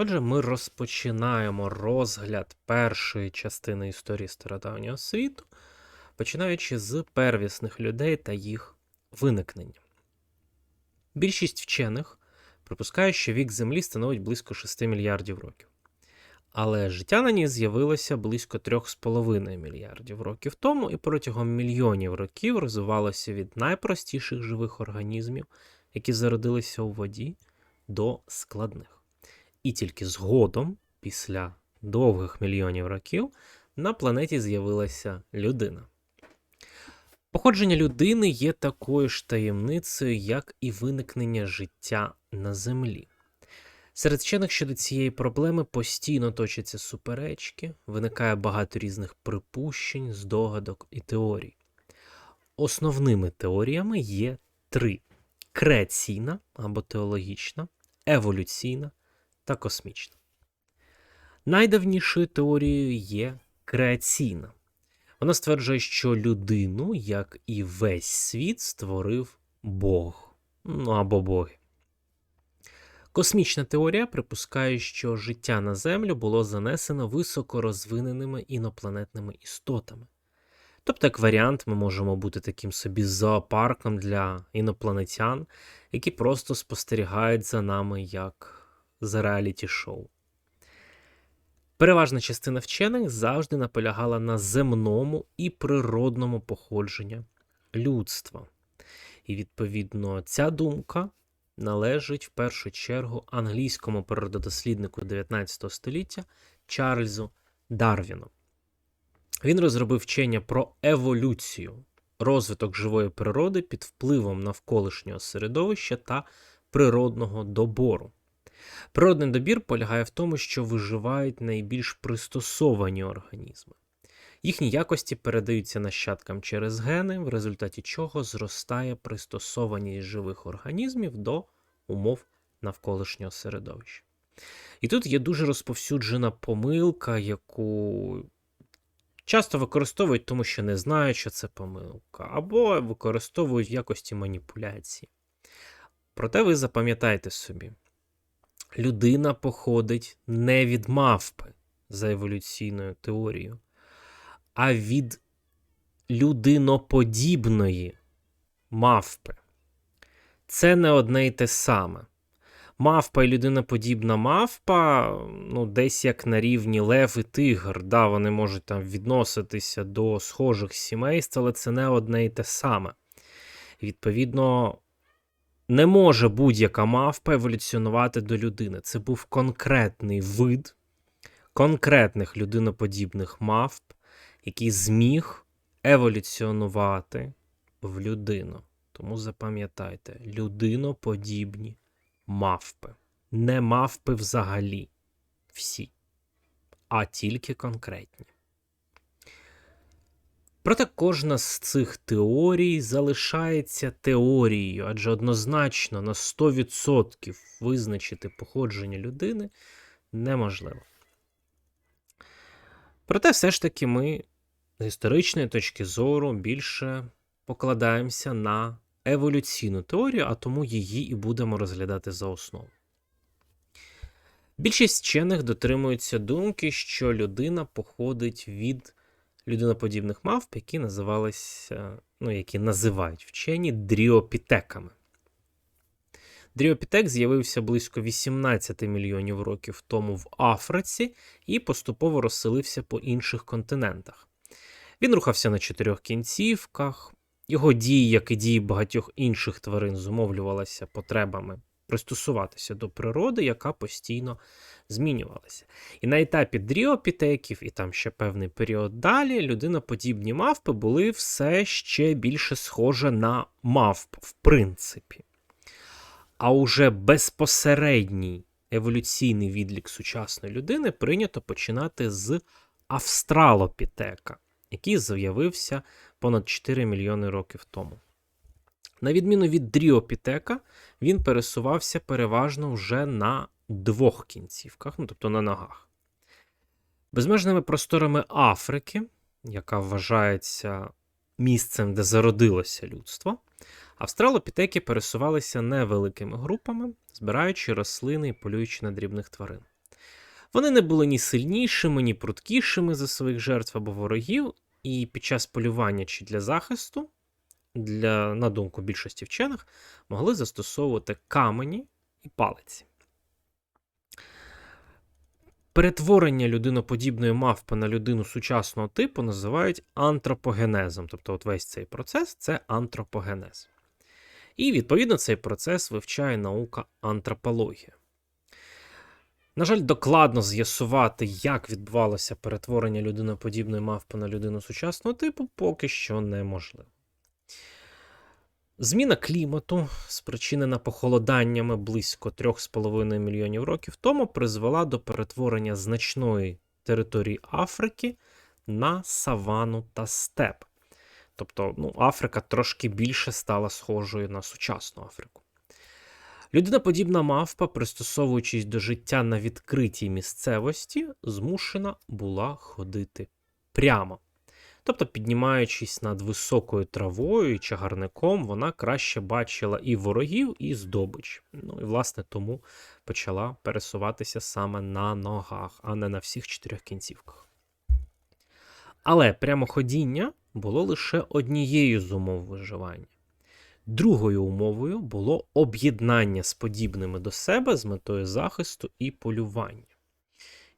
Отже, ми розпочинаємо розгляд першої частини історії стародавнього світу, починаючи з первісних людей та їх виникнення. Більшість вчених припускає, що вік Землі становить близько 6 мільярдів років. Але життя на ній з'явилося близько 3,5 мільярдів років тому і протягом мільйонів років розвивалося від найпростіших живих організмів, які зародилися у воді, до складних. І тільки згодом, після довгих мільйонів років, на планеті з'явилася людина. Походження людини є такою ж таємницею, як і виникнення життя на Землі. Серед вчених щодо цієї проблеми постійно точаться суперечки, виникає багато різних припущень, здогадок і теорій. Основними теоріями є три: креаційна або теологічна, еволюційна та космічна. Найдавнішою теорією є креаційна. Вона стверджує, що людину, як і весь світ, створив Бог ну або боги. Космічна теорія припускає, що життя на Землю було занесено високорозвиненими інопланетними істотами. Тобто, як варіант, ми можемо бути таким собі зоопарком для інопланетян, які просто спостерігають за нами як за реаліті-шоу. Переважна частина вчених завжди наполягала на земному і природному походженні людства. І, відповідно, ця думка належить в першу чергу англійському природодосліднику 19 століття Чарльзу Дарвіну. Він розробив вчення про еволюцію, розвиток живої природи під впливом навколишнього середовища та природного добору. Природний добір полягає в тому, що виживають найбільш пристосовані організми. Їхні якості передаються нащадкам через гени, в результаті чого зростає пристосованість живих організмів до умов навколишнього середовища. І тут є дуже розповсюджена помилка, яку часто використовують, тому що не знають, що це помилка, або використовують в якості маніпуляції. Проте ви запам'ятайте собі, людина походить не від мавпи за еволюційною теорією, а від людиноподібної мавпи. Це не одне й те саме. Мавпа і людиноподібна мавпа, ну, десь як на рівні лев і тигр. Да, Вони можуть там відноситися до схожих сімейств, але це не одне й те саме. Відповідно, не може будь-яка мавпа еволюціонувати до людини. Це був конкретний вид конкретних людиноподібних мавп, який зміг еволюціонувати в людину. Тому запам'ятайте, людиноподібні мавпи. Не мавпи взагалі всі, а тільки конкретні. Проте кожна з цих теорій залишається теорією, адже однозначно на 100% визначити походження людини неможливо. Проте все ж таки ми з історичної точки зору більше покладаємося на еволюційну теорію, а тому її і будемо розглядати за основу. Більшість вчених дотримуються думки, що людина походить від людиноподібних мавп, які називалися, ну, які називають вчені дріопітеками. Дріопітек з'явився близько 18 мільйонів років тому в Африці і поступово розселився по інших континентах. Він рухався на чотирьох кінцівках, його дії, як і дії багатьох інших тварин, зумовлювалися потребами пристосуватися до природи, яка постійно змінювалася. І на етапі дріопітеків, і там ще певний період далі, людиноподібні мавпи були все ще більше схожі на мавп, в принципі. А уже безпосередній еволюційний відлік сучасної людини прийнято починати з австралопітека, який з'явився понад 4 мільйони років тому. На відміну від дріопітека, він пересувався переважно вже на двох кінцівках, ну тобто на ногах. Безмежними просторами Африки, яка вважається місцем, де зародилося людство, австралопітеки пересувалися невеликими групами, збираючи рослини і полюючи на дрібних тварин. Вони не були ні сильнішими, ні пруткішими за своїх жертв або ворогів, і під час полювання чи для захисту, для, на думку більшості вчених, могли застосовувати камені і палиці. Перетворення людиноподібної мавпи на людину сучасного типу називають антропогенезом. Тобто, от весь цей процес це антропогенез. І, відповідно, цей процес вивчає наука антропологія. На жаль, докладно з'ясувати, як відбувалося перетворення людиноподібної мавпи на людину сучасного типу, поки що неможливо. Зміна клімату, спричинена похолоданнями близько 3,5 мільйонів років тому, призвела до перетворення значної території Африки на савану та степ. Тобто ну, Африка трошки більше стала схожою на сучасну Африку. Людиноподібна мавпа, пристосовуючись до життя на відкритій місцевості, змушена була ходити прямо. Тобто, піднімаючись над високою травою і чагарником, вона краще бачила і ворогів, і здобич. Ну і власне тому почала пересуватися саме на ногах, а не на всіх чотирьох кінцівках. Але прямоходіння було лише однією з умов виживання. Другою умовою було об'єднання з подібними до себе з метою захисту і полювання.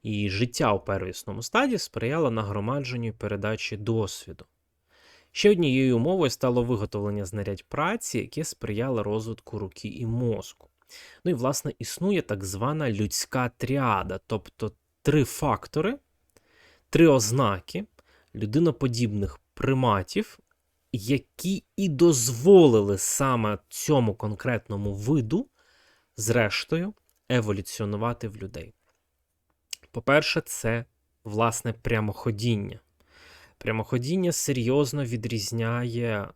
І життя у первісному стаді сприяло нагромадженню і передачі досвіду. Ще однією умовою стало виготовлення знарядь праці, яке сприяло розвитку руки і мозку. Ну і, власне, існує так звана людська тріада, тобто три фактори, три ознаки людиноподібних приматів, які і дозволили саме цьому конкретному виду, зрештою, еволюціонувати в людей. По-перше, це власне прямоходіння. Прямоходіння серйозно відрізняє е,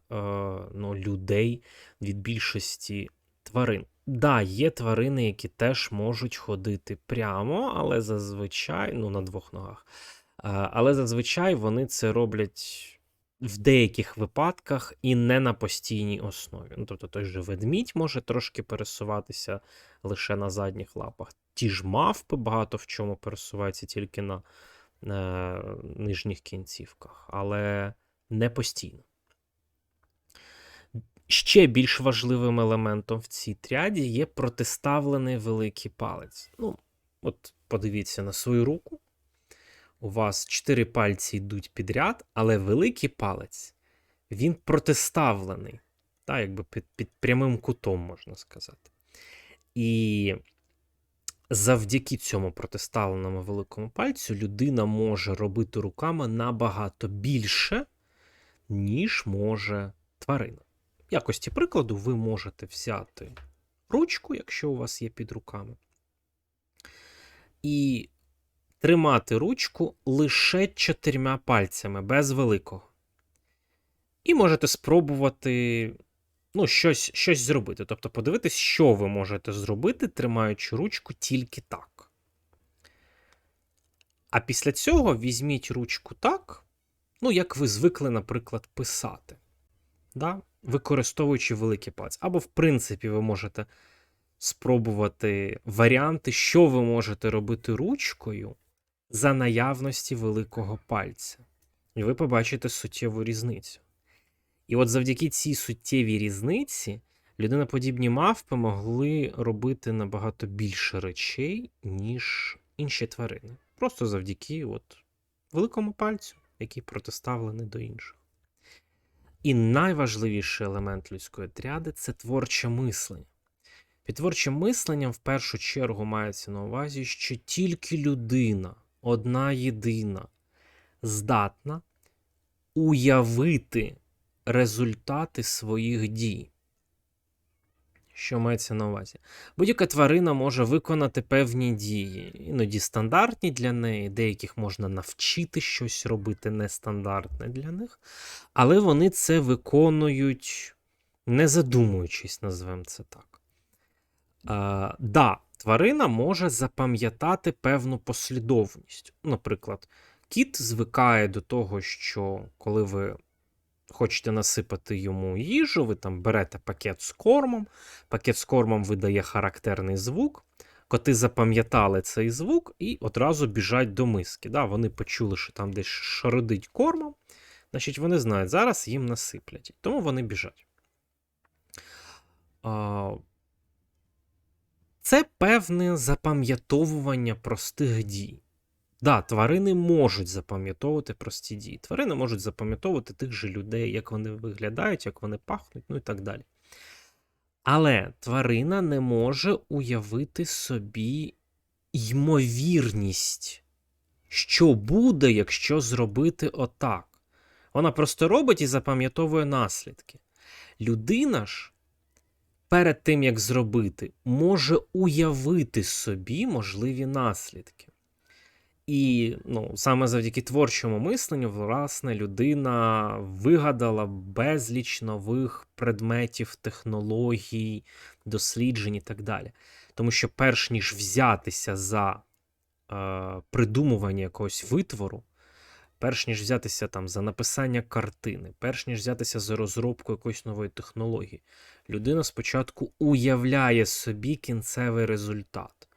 ну, людей від більшості тварин. Да, є тварини, які теж можуть ходити прямо, але зазвичай, ну, на двох ногах. Е, але зазвичай вони це роблять в деяких випадках і не на постійній основі. Ну, Тобто той же ведмідь може трошки пересуватися лише на задніх лапах. Ті ж мавпи багато в чому пересуваються тільки на е, нижніх кінцівках, але не постійно. Ще більш важливим елементом в цій тряді є протиставлений великий палець. Ну, от подивіться на свою руку у вас чотири пальці йдуть підряд, але великий палець він протиставлений, так, якби під, під прямим кутом, можна сказати. І завдяки цьому протиставленому великому пальцю людина може робити руками набагато більше, ніж може тварина. В якості прикладу, ви можете взяти ручку, якщо у вас є під руками. І тримати ручку лише чотирма пальцями, без великого. І можете спробувати ну, щось щось зробити. Тобто подивитись, що ви можете зробити, тримаючи ручку тільки так. А після цього візьміть ручку так, ну, як ви звикли, наприклад, писати, да? використовуючи великий палець. Або, в принципі, ви можете спробувати варіанти, що ви можете робити ручкою, за наявності великого пальця. І ви побачите суттєву різницю. І от завдяки цій суттєвій різниці людиноподібні мавпи могли робити набагато більше речей, ніж інші тварини. Просто завдяки от великому пальцю, який протиставлений до інших. І найважливіший елемент людської тряди це творче мислення. Під творчим мисленням в першу чергу мається на увазі, що тільки людина одна єдина, здатна уявити результати своїх дій. Що мається на увазі? Будь-яка тварина може виконати певні дії, іноді стандартні для неї, деяких можна навчити щось робити нестандартне для них, але вони це виконують, не задумуючись, назвемо це так. А, да, тварина може запам'ятати певну послідовність. Наприклад, кіт звикає до того, що коли ви хочете насипати йому їжу, ви там берете пакет з кормом, пакет з кормом видає характерний звук. Коти запам'ятали цей звук і одразу біжать до миски. Да, Вони почули, що там десь шародить кормом. Значить, вони знають, зараз їм насиплять. Тому вони біжать. Це певне запам'ятовування простих дій. Да, тварини можуть запам'ятовувати прості дії. Тварини можуть запам'ятовувати тих же людей, як вони виглядають, як вони пахнуть, ну і так далі. Але тварина не може уявити собі ймовірність, що буде, якщо зробити отак. Вона просто робить і запам'ятовує наслідки. Людина ж перед тим, як зробити, може уявити собі можливі наслідки. І ну, саме завдяки творчому мисленню, власне, людина вигадала безліч нових предметів, технологій, досліджень і так далі. Тому що, перш ніж взятися за е, придумування якогось витвору, перш ніж взятися там за написання картини, перш ніж взятися за розробку якоїсь нової технології, людина спочатку уявляє собі кінцевий результат.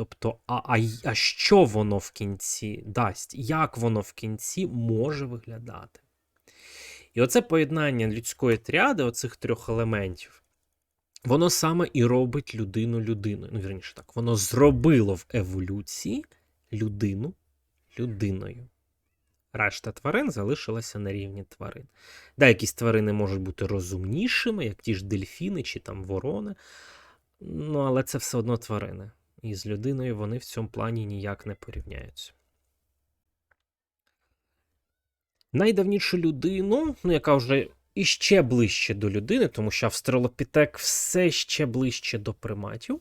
Тобто, а, а, а що воно в кінці дасть, як воно в кінці може виглядати? І оце поєднання людської тріади, оцих трьох елементів, воно саме і робить людину людиною. Ну, вірніше так, воно зробило в еволюції людину людиною. Решта тварин залишилася на рівні тварин. Да, якісь тварини можуть бути розумнішими, як ті ж дельфіни чи там ворони. Ну, але це все одно тварини. І з людиною вони в цьому плані ніяк не порівняються. Найдавнішу людину, ну, яка вже іще ближче до людини, тому що австралопітек все ще ближче до приматів,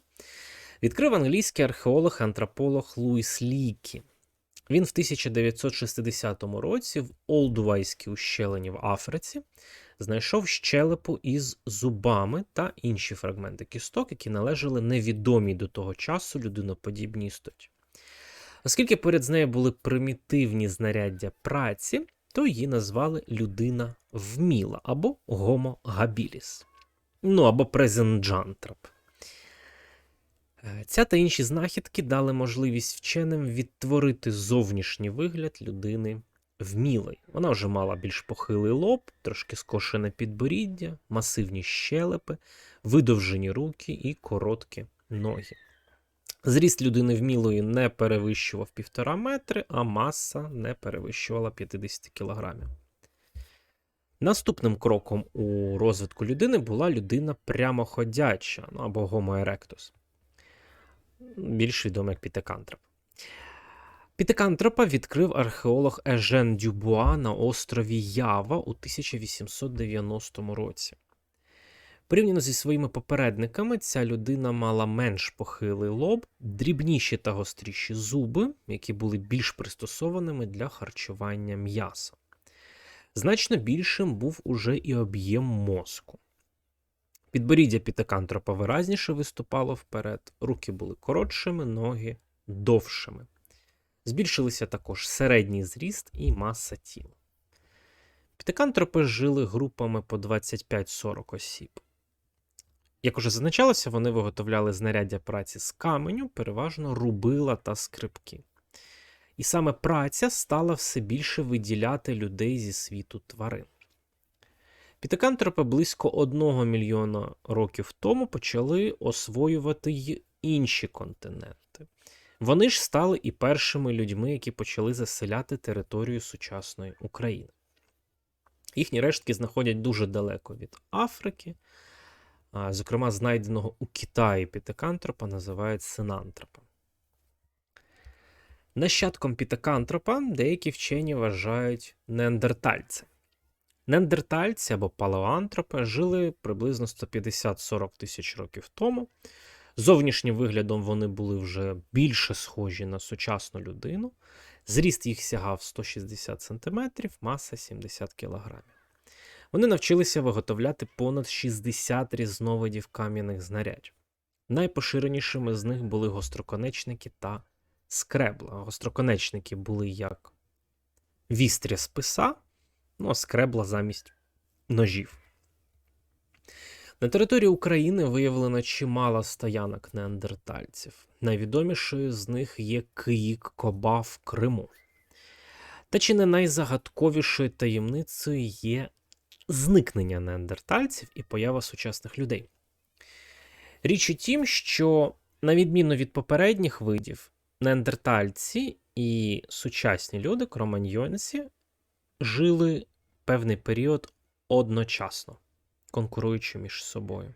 відкрив англійський археолог антрополог Луїс Лікі. Він в 1960 році в Олдувайській ущелині в Африці знайшов щелепу із зубами та інші фрагменти кісток, які належали невідомій до того часу людиноподібній істоті. Оскільки поряд з нею були примітивні знаряддя праці, то її назвали людина вміла або Homo habilis. Ну або презенджантрап. Ця та інші знахідки дали можливість вченим відтворити зовнішній вигляд людини вмілий. Вона вже мала більш похилий лоб, трошки скошене підборіддя, масивні щелепи, видовжені руки і короткі ноги. Зріст людини вмілої не перевищував півтора метри, а маса не перевищувала 50 кілограмів. Наступним кроком у розвитку людини була людина прямоходяча ну, або erectus, більш відома як Пітекантроп. Пітекантропа відкрив археолог Ежен Дюбуа на острові Ява у 1890 році. Порівняно зі своїми попередниками, ця людина мала менш похилий лоб, дрібніші та гостріші зуби, які були більш пристосованими для харчування м'яса. Значно більшим був уже і об'єм мозку. Підборіддя пітекантропа виразніше виступало вперед, руки були коротшими, ноги довшими. Збільшилися також середній зріст і маса тіла. Пітекантропи жили групами по 25-40 осіб. Як уже зазначалося, вони виготовляли знаряддя праці з каменю, переважно рубила та скрипки. І саме праця стала все більше виділяти людей зі світу тварин. Пітекантропи близько 1 мільйона років тому почали освоювати й інші континенти. Вони ж стали і першими людьми, які почали заселяти територію сучасної України. Їхні рештки знаходять дуже далеко від Африки. Зокрема, знайденого у Китаї пітекантропа називають синантропа. Нащадком пітекантропа деякі вчені вважають неандертальця. Неандертальці або палеоантропи жили приблизно 150-40 тисяч років тому. Зовнішнім виглядом вони були вже більше схожі на сучасну людину. Зріст їх сягав 160 см, маса 70 кг. Вони навчилися виготовляти понад 60 різновидів кам'яних знарядь. Найпоширенішими з них були гостроконечники та скребла. Гостроконечники були як вістря списа, ну а скребла замість ножів. На території України виявлено чимало стоянок неандертальців. Найвідомішою з них є Киїк Коба в Криму. Та чи не найзагадковішою таємницею є зникнення неандертальців і поява сучасних людей? Річ у тім, що, на відміну від попередніх видів, неандертальці і сучасні люди, кроманьйонці, жили певний період одночасно, конкуруючи між собою.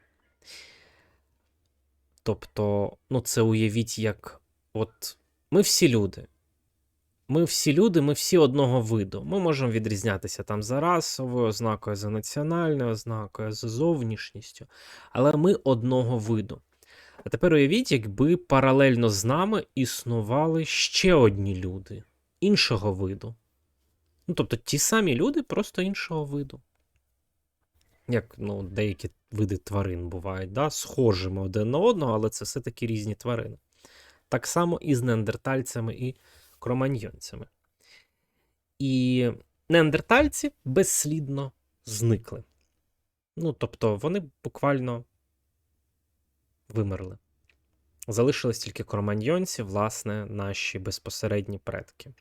Тобто, ну, це уявіть, як от ми всі люди. Ми всі люди, ми всі одного виду. Ми можемо відрізнятися там за расовою ознакою, за національною ознакою, за зовнішністю, але ми одного виду. А тепер уявіть, якби паралельно з нами існували ще одні люди іншого виду. Ну, тобто ті самі люди, просто іншого виду. Як ну, деякі види тварин бувають, да? схожими один на одного, але це все-таки різні тварини. Так само і з неандертальцями і кроманьйонцями. І неандертальці безслідно зникли. Ну, тобто, вони буквально вимерли. Залишились тільки кроманьйонці, власне, наші безпосередні предки.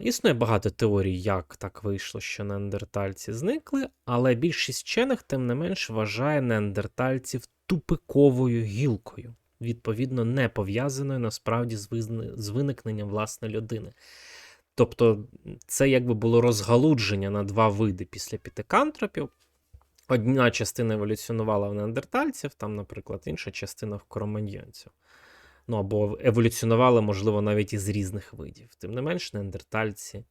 Існує багато теорій, як так вийшло, що неандертальці зникли, але більшість вчених, тим не менш, вважає неандертальців тупиковою гілкою, відповідно, не пов'язаною насправді з виникненням власне людини. Тобто, це якби було розгалудження на два види після пітикантропів. Одна частина еволюціонувала в неандертальців, там, наприклад, інша частина в кроманьйонців. Ну або еволюціонували, можливо, навіть із різних видів. Тим не менш, неандертальці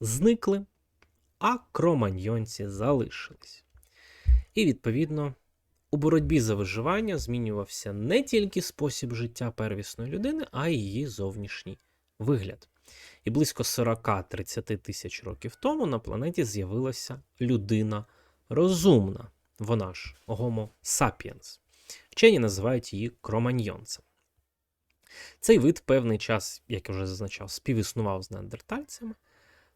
зникли, а кроманьйонці залишились. І, відповідно, у боротьбі за виживання змінювався не тільки спосіб життя первісної людини, а й її зовнішній вигляд. І близько 40-30 тисяч років тому на планеті з'явилася людина розумна, вона ж Homo sapiens. Вчені називають її кроманьйонцем. Цей вид певний час, як я вже зазначав, співіснував з неандертальцями.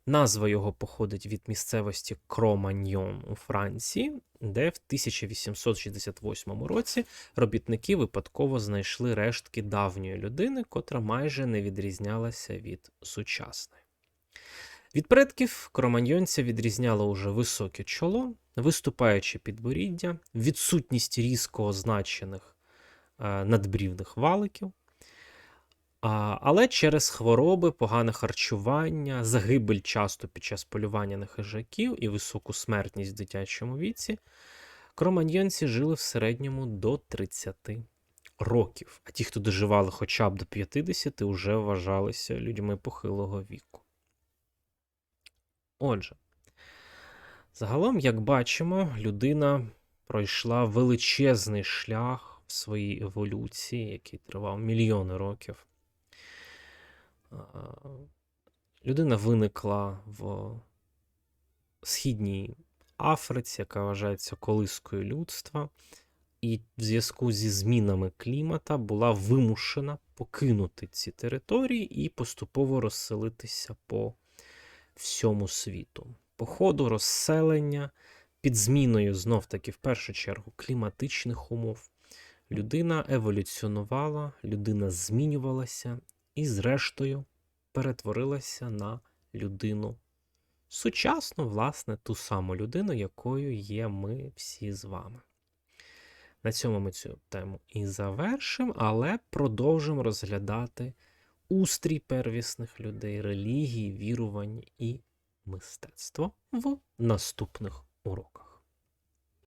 Назва його походить від місцевості Кроманьйон у Франції, де в 1868 році робітники випадково знайшли рештки давньої людини, котра майже не відрізнялася від сучасної. Від предків кроманьйонця відрізняло уже високе чоло, виступаюче підборіддя, відсутність різко означених е, надбрівних валиків. Але через хвороби, погане харчування, загибель часто під час полювання на хижаків і високу смертність в дитячому віці, кроманьйонці жили в середньому до 30 років. А ті, хто доживали хоча б до 50, вже вважалися людьми похилого віку. Отже, загалом, як бачимо, людина пройшла величезний шлях в своїй еволюції, який тривав мільйони років. Людина виникла в східній Африці, яка вважається колискою людства, і в зв'язку зі змінами клімата була вимушена покинути ці території і поступово розселитися по всьому світу. По ходу розселення, під зміною знов-таки, в першу чергу, кліматичних умов. Людина еволюціонувала, людина змінювалася і, зрештою, перетворилася на людину сучасну, власне, ту саму людину, якою є ми всі з вами. На цьому ми цю тему і завершимо, але продовжимо розглядати устрій первісних людей, релігії, вірувань і мистецтво в наступних уроках.